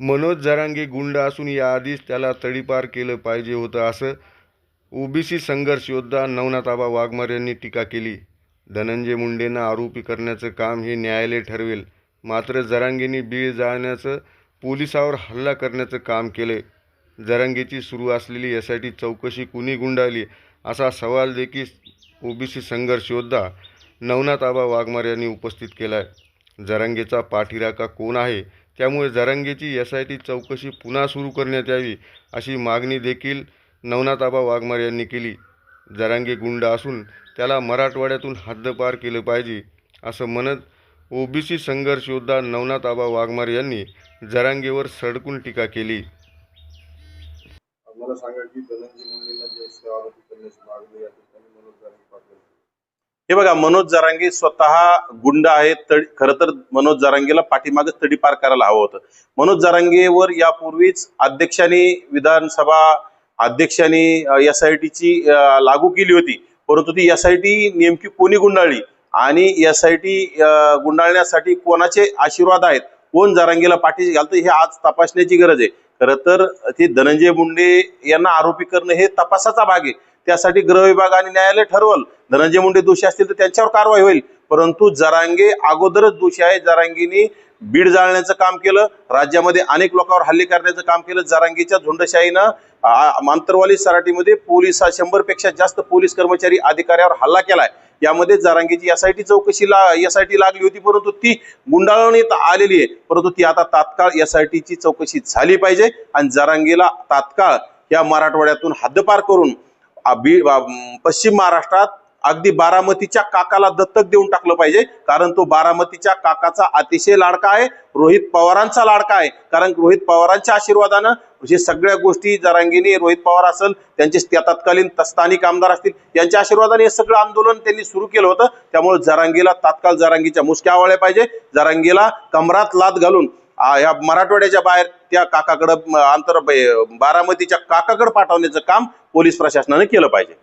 मनोज जरांगे गुंड असून याआधीच त्याला तडीपार केलं पाहिजे होतं असं ओबीसी संघर्ष योद्धा नवनाथाबा वाघमार यांनी टीका केली. धनंजय मुंडेंना आरोपी करण्याचं काम हे न्यायालय ठरवेल. मात्र जरांगेंनी बीळ जाळण्याचं पोलिसावर हल्ला करण्याचं काम केलं जरांगेची सुरू असलेली यासाठी चौकशी कुणी गुंडाळली असा सवाल देखील ओबीसी संघर्ष योद्धा नवनाथाबा वाघमार यांनी उपस्थित केला आहे जरांगेचा पाठीराखा कोण आहे? त्यामुळे जरांगेची एस आय टी चौकशी पुन्हा सुरू करण्यात यावी अशी मागणी देखील नवनाथाबा वाघमार वाघमारे यांनी केली. जरांगे गुंड असून त्याला मराठवाड्यातून हद्दपार केलं पाहिजे असं म्हणत ओबीसी संघर्ष योद्धा नवनाथ आबा वाघमारे यांनी जरांगेवर सडकून टीका केली. मला सांगा की धनंजय मुंडेंना जे आरोपी करण्याची मागणी या ठिकाणी मनोज जरांगे हे बघा मनोज जारांगे स्वतः गुंड आहेत तडी खर तर मनोज जारांगेला पाठीमागच तडीपार करायला हवं होतं. मनोज जारांगेवर यापूर्वीच अध्यक्षांनी विधानसभा अध्यक्षांनी एस आय टीची लागू केली होती. परंतु ती एस आय टी नेमकी कोणी गुंडाळली? आणि एस आय टी गुंडाळण्यासाठी कोणाचे आशीर्वाद आहेत? कोण जारांगेला पाठी घालतं? हे आज तपासण्याची गरज आहे. खरं तर ते धनंजय मुंडे यांना आरोपी करणं हे तपासाचा भाग आहे. त्यासाठी गृह विभाग आणि न्यायालय ठरवल. धनंजय मुंडे दोषी असतील तर त्यांच्यावर कारवाई होईल. परंतु जरांगे अगोदरच दोषी आहे जरांगीनी बीड जाळण्याचं काम केलं. राज्यामध्ये अनेक लोकांवर हल्ले करण्याचं काम केलं. जरांगीच्या झुंडशाहीनं मांतरवाली आंतरवाली सराटीमध्ये हा शंभरपेक्षा जास्त पोलीस कर्मचारी अधिकाऱ्यावर हल्ला केलाय. यामध्ये जरांगीची एसआयटी आय एसआयटी लागली होती परंतु ती गुंडाळवण्यात आलेली आहे. परंतु ती आता तात्काळ एसआयटीची चौकशी झाली पाहिजे आणि जरांगीला तात्काळ या मराठवाड्यातून हद्दपार करून बी- पश्चिम महाराष्ट्रात अगदी बारामतीच्या काकाला दत्तक देऊन टाकलं पाहिजे कारण तो बारामतीच्या काकाचा अतिशय लाडका आहे रोहित पवारांचा लाडका आहे. कारण रोहित पवारांच्या आशीर्वादानं म्हणजे सगळ्या गोष्टी जरांगीने रोहित पवार असेल त्यांचे त्या तत्कालीन स्थानिक आमदार असतील यांच्या आशीर्वादाने हे सगळं आंदोलन त्यांनी सुरू केलं होतं. त्यामुळे जरांगीला तात्काळ जरांगीच्या मुसक्या आवळल्या पाहिजे जरांगीला कमरात लाद घालून या मराठवाड्याच्या बाहेर त्या काकाकडं अंतर आंतर बारामतीच्या काकाकडे पाठवण्याचं काम पोलीस प्रशासनाने केलं पाहिजे.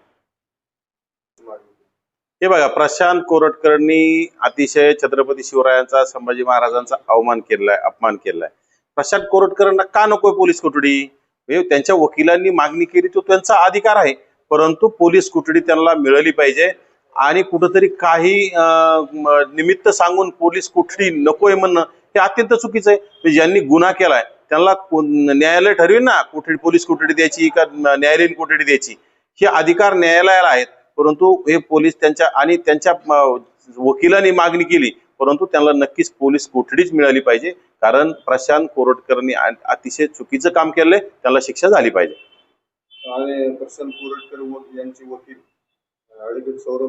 हे बघा प्रशांत कोरटकरनी अतिशय छत्रपती शिवरायांचा संभाजी महाराजांचा अवमान केलाय अपमान केलाय प्रशांत कोरटकरांना का नकोय पोलीस कोठडी? हे त्यांच्या वकिलांनी मागणी केली तो त्यांचा अधिकार आहे. परंतु पोलीस कोठडी त्यांना मिळाली पाहिजे. आणि कुठंतरी काही निमित्त सांगून पोलीस कोठडी नकोय म्हणणं हे अत्यंत चुकीचं आहे. म्हणजे ज्यांनी गुन्हा केलाय त्यांना न्यायालय ठरवेल ना कोठडी पोलीस कोठडी द्यायची का न्यायालयीन कोठडी द्यायची. हे अधिकार न्यायालयाला आहेत. परंतु हे पोलीस त्यांच्या आणि त्यांच्या वकिलांनी मागणी केली. परंतु त्यांना नक्कीच पोलीस कोठडीच मिळाली पाहिजे. कारण प्रशांत कोरटकरनी अतिशय चुकीचं काम केलंय. त्याला शिक्षा झाली पाहिजे. आणि प्रसन्न कोरटकर यांचे वकील सौरभ